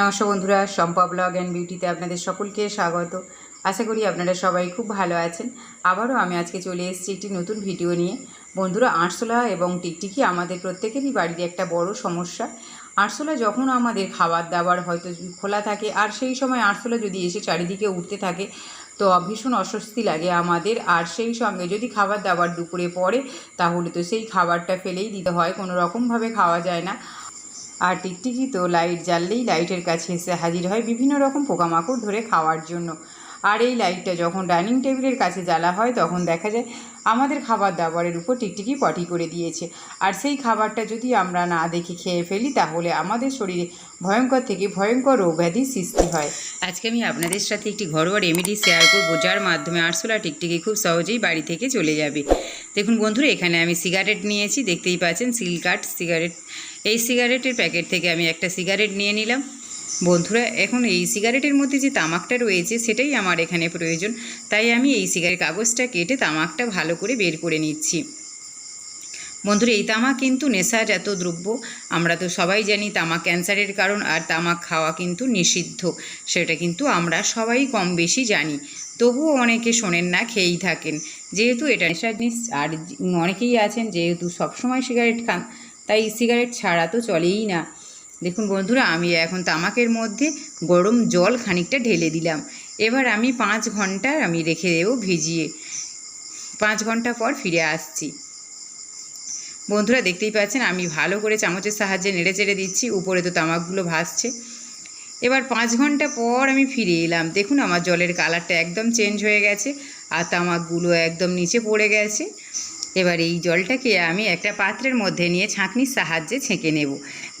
নমস্কার বন্ধুরা সম্পা blog and বিউটিতে আপনাদের সকলকে স্বাগত। আশা করি আপনারা সবাই খুব ভালো আছেন। আবারও আমি আজকে চলে এসেছি একটি নতুন ভিডিও নিয়ে। বন্ধুরা, আরশোলা এবং টিকটিকি আমাদের প্রত্যেকেরই বাড়ির একটা বড় সমস্যা। আরশোলা যখন আমাদের খাবার দাবার হয়তো খোলা থাকে, আর সেই সময় আরশোলা যদি এসে চারিদিকে উঠতে থাকে, তো ভীষণ অস্বস্তি লাগে আমাদের। আর সেই সঙ্গে যদি খাবার দাবার দুপুরে পড়ে, তাহলে তো সেই খাবারটা ফেলেই দিতে হয়, কোনো রকমভাবে খাওয়া যায় না। আর টিকটিকি তো লাইট জ্বাললেই লাইটের কাছে এসে হাজির হয় বিভিন্ন রকম পোকামাকড় ধরে খাওয়ার জন্য। আর এই লাইটটা যখন ডাইনিং টেবিলের কাছে জ্বালা হয়, তখন দেখা যায় আমাদের খাবার দাবারের উপর টিকটিকি পটি করে দিয়েছে। আর সেই খাবারটা যদি আমরা না দেখে খেয়ে ফেলি, তাহলে আমাদের শরীরে ভয়ঙ্কর থেকে ভয়ঙ্কর রোগ ব্যাধি সৃষ্টি হয়। আজকে আমি আপনাদের সাথে একটি ঘরোয়া রেমেডি শেয়ার করব, যার মাধ্যমে আরশোলা টিকটিকি খুব সহজেই বাড়ি থেকে চলে যাবে। দেখুন বন্ধুরা, এখানে আমি সিগারেট নিয়েছি, দেখতেই পাচ্ছেন সিল কাট, সিগারেট এই সিগারেটের প্যাকেট থেকে আমি একটা সিগারেট নিয়ে নিলাম। বন্ধুরা, এখন এই সিগারেটের মধ্যে যে তামাকটা রয়েছে, সেটাই আমার এখানে প্রয়োজন। তাই আমি এই সিগারেট কাগজটা কেটে তামাকটা ভালো করে বের করে নিচ্ছি। বন্ধুরা, এই তামাক কিন্তু নেশাজাত দ্রব্য। আমরা তো সবাই জানি তামাক ক্যান্সারের কারণ, আর তামাক খাওয়া কিন্তু নিষিদ্ধ। সেটা কিন্তু আমরা সবাই কম বেশি জানি। তবুও অনেকে শোনেন না, খেয়েই থাকেন। যেহেতু এটা নেশা জিনিস, আর অনেকেই আছেন যেহেতু সবসময় সিগারেট খান তাই সিগারেট ছাড়া তো চলেই না। দেখুন বন্ধুরা, আমি এখন তামাকের মধ্যে গরম জল খানিকটা ঢেলে দিলাম। এবার আমি পাঁচ ঘণ্টা আমি রেখে দেবো ভিজিয়ে। পাঁচ ঘণ্টা পর ফিরে আসছি। বন্ধুরা, দেখতেই পাচ্ছেন, আমি ভালো করে চামচের সাহায্যে নেড়ে চেড়ে দিচ্ছি, উপরে তো তামাকগুলো ভাসছে। এবার পাঁচ ঘণ্টা পর আমি ফিরে এলাম। দেখুন, আমার জলের কালারটা একদম চেঞ্জ হয়ে গেছে, আর তামাকগুলো একদম নিচে পড়ে গেছে। এবার এই জলটাকে আমি একটা পাত্রের মধ্যে নিয়ে ছাঁকনির সাহায্যে ছেঁকে নেব।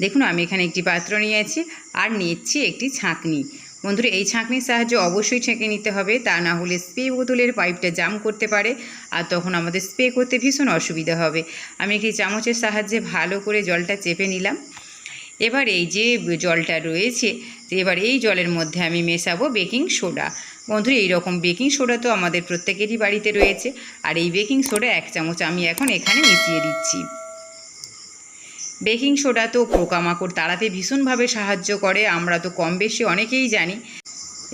দেখুন, আমি এখানে একটি পাত্র নিয়েছি আর নিচ্ছি একটি ছাঁকনি। বন্ধুরা, এই ছাঁকনির সাহায্যে অবশ্যই ছেঁকে নিতে হবে, তা না হলে স্প্রে বোতলের পাইপটা জাম করতে পারে আর তখন আমাদের স্প্রে করতে ভীষণ অসুবিধা হবে। আমি একটি চামচের সাহায্যে ভালো করে জলটা চেপে নিলাম। এবার এই যে জলটা রয়েছে এবার এই জলের মধ্যে আমি মেশাবো বেকিং সোডা। বন্ধুরা, এইরকম বেকিং সোডা তো আমাদের প্রত্যেকেরই বাড়িতে রয়েছে, আর এই বেকিং সোডা এক চামচ আমি এখন এখানে মিশিয়ে দিচ্ছি। বেকিং সোডা তো পোকামাকড় তাড়াতে ভীষণভাবে সাহায্য করে, আমরা তো কম বেশি অনেকেই জানি।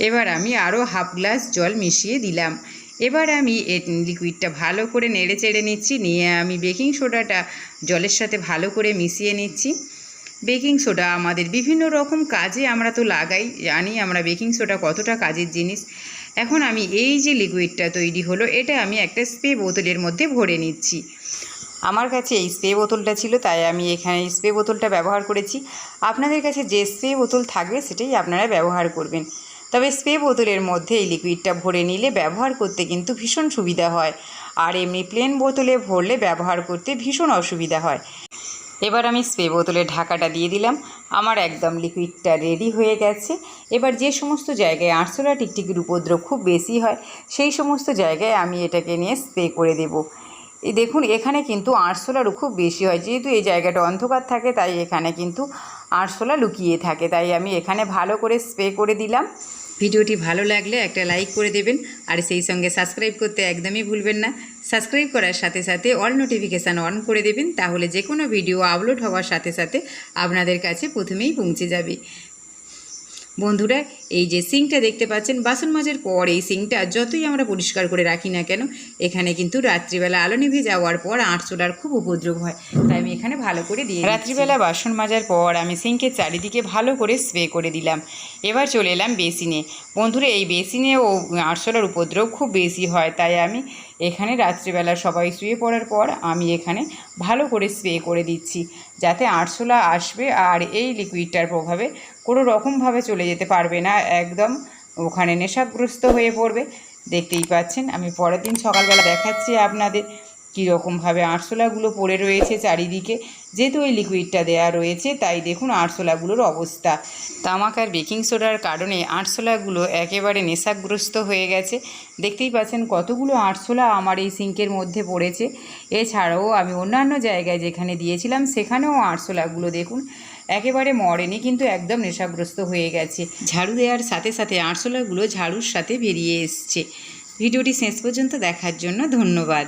এবার আমি আরও হাফ গ্লাস জল মিশিয়ে দিলাম। এবার আমি এ লিকুইডটা ভালো করে নেড়ে চেড়ে নিচ্ছি, নিয়ে আমি বেকিং সোডাটা জলের সাথে ভালো করে মিশিয়ে নিচ্ছি। বেকিং সোডা আমাদের বিভিন্ন রকম কাজে আমরা তো লাগাই, জানি আমরা বেকিং সোডা কতটা কাজের জিনিস। এখন আমি এই যে লিকুইডটা তৈরি হলো, এটা আমি একটা স্প্রে বোতলের মধ্যে ভরে নিচ্ছি। আমার কাছে এই স্প্রে বোতলটা ছিল, তাই আমি এখানে স্প্রে বোতলটা ব্যবহার করেছি। আপনাদের কাছে যে স্প্রে বোতল থাকবে, সেটাই আপনারা ব্যবহার করবেন। তবে স্প্রে বোতলের মধ্যে এই লিকুইডটা ভরে নিলে ব্যবহার করতে কিন্তু ভীষণ সুবিধা হয়, আর এমনি প্লেন বোতলে ভরলে ব্যবহার করতে ভীষণ অসুবিধা হয়। এবার আমি স্প্রে বোতলে ঢাকাটা দিয়ে দিলাম। আমার একদম লিকুইডটা রেডি হয়ে গেছে। এবার যে সমস্ত জায়গায় আরশোলা টিকটিকির উপদ্রব খুব বেশি হয়, সেই সমস্ত জায়গায় আমি এটাকে নিয়ে স্প্রে করে দেবো। দেখুন, এখানে কিন্তু আরশোলারও খুব বেশি হয়। যেহেতু এই জায়গাটা অন্ধকার থাকে, তাই এখানে কিন্তু আরশোলা লুকিয়ে থাকে। তাই আমি এখানে ভালো করে স্প্রে করে দিলাম। ভিডিওটি ভালো লাগলে একটা লাইক করে দেবেন। আর সেই সঙ্গে সাবস্ক্রাইব করতে একদমই ভুলবেন না। সাবস্ক্রাইব করার সাথে সাথে অল নোটিফিকেশান অন করে দেবেন, তাহলে যে কোনো ভিডিও আপলোড হওয়ার সাথে সাথে আপনাদের কাছে প্রথমেই পৌঁছে যাবে। বন্ধুরা, এই যে সিঙ্কটা দেখতে পাচ্ছেন বাসন মাজার পর এই সিঙ্কটা যতই আমরা পরিষ্কার করে রাখি না কেন, এখানে কিন্তু রাত্রিবেলা আলো নিভে যাওয়ার পর আঁটচোলার খুব উপদ্রব হয়। তাই আমি এখানে ভালো করে দিয়ে রাত্রিবেলা বাসন মাজার পর আমি সিঙ্কের চারিদিকে ভালো করে স্প্রে করে দিলাম। এবার চলে এলাম বেসিনে। বন্ধুরা, এই বেসিনে ও আরশোলার উপদ্রব খুব বেশি হয়, তাই আমি এখানে রাত্রিবেলা সবাই শুয়ে পড়ার পর আমি এখানে ভালো করে স্প্রে করে দিচ্ছি, যাতে আরশোলা আসবে আর এই লিকুইডটার প্রভাবে কোনো রকমভাবে চলে যেতে পারবে না, একদম ওখানে নেশাগ্রস্ত হয়ে পড়বে। দেখতেই পাচ্ছেন, আমি পরের দিন সকালবেলা দেখাচ্ছি আপনাদের কীরকমভাবে আরশোলাগুলো পড়ে রয়েছে চারিদিকে, যেহেতু ওই লিকুইডটা দেয়া রয়েছে, তাই দেখুন আরশোলাগুলোর অবস্থা। তামাক আর বেকিং সোডার কারণে আরশোলাগুলো একেবারে নেশাগ্রস্ত হয়ে গেছে। দেখতেই পাচ্ছেন কতগুলো আরশোলা আমার এই সিঙ্কের মধ্যে পড়েছে। এছাড়াও আমি অন্যান্য জায়গায় যেখানে দিয়েছিলাম, সেখানেও আরশোলাগুলো দেখুন একেবারে মরেনি, কিন্তু একদম নেশাগ্রস্ত হয়ে গেছে। ঝাড়ু দেওয়ার সাথে সাথে আরশোলাগুলো ঝাড়ুর সাথে বেরিয়ে এসছে। ভিডিওটি শেষ পর্যন্ত দেখার জন্য ধন্যবাদ।